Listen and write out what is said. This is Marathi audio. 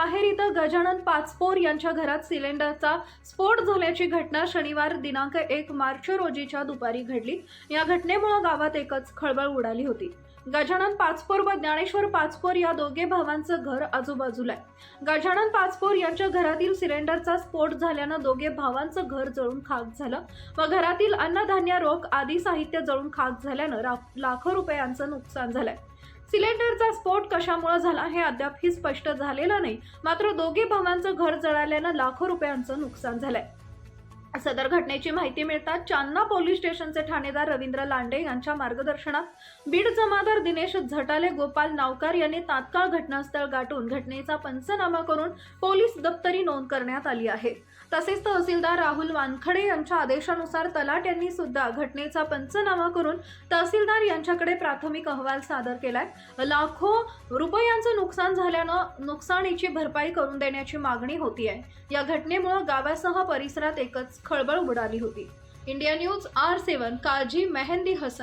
राहेर इथं गजानन पाचपोर यांच्या घरात सिलेंडरचा स्फोट झाल्याची घटना शनिवार दिनांक एक मार्च रोजीच्या दुपारी घडली. या घटनेमुळे गावात एकच खळबळ उडाली होती. गजानन पाचपोर व ज्ञानेश्वर पाचपोर या दोघे भावांचं घर आजूबाजूला आहे. गजानन पाचपोर यांच्या घरातील सिलेंडरचा स्फोट झाल्यानं दोघे भावांचं घर जळून खाक झालं व घरातील अन्नधान्य रोख आदी साहित्य जळून खाक झाल्यानं रा- लाखो रुपयांचं नुकसान झालंय. सिलेंडरचा स्फोट कशामुळे झाला हे अद्यापही स्पष्ट झालेलं नाही. मात्र दोघे भावांचं घर जळाल्यानं लाखो रुपयांचं नुकसान झालंय. सदर घटनेची माहिती मिळताच चांदना पोलीस स्टेशनचे ठाणेदार रवींद्र लांडे यांच्या मार्गदर्शनात बीड जमादार दिनेश झटाले गोपाल नावकार यांनी तात्काळ घटनास्थळ गाठून घटनेचा पंचनामा करून पोलीस दप्तरी नोंद करण्यात आली आहे. तसेच तहसीलदार राहुल वानखडे यांच्या आदेशानुसार तलाट यांनी सुद्धा घटनेचा पंचनामा करून तहसीलदार यांच्याकडे प्राथमिक अहवाल सादर केलाय. लाखो रुपयांचं नुकसान झाल्यानं नुकसानीची भरपाई करून देण्याची मागणी होती आहे या घटनेमुळे गावासह परिसरात एकच खळबळ उडाली होती. India News R seven Kazi Mehndi Hasan.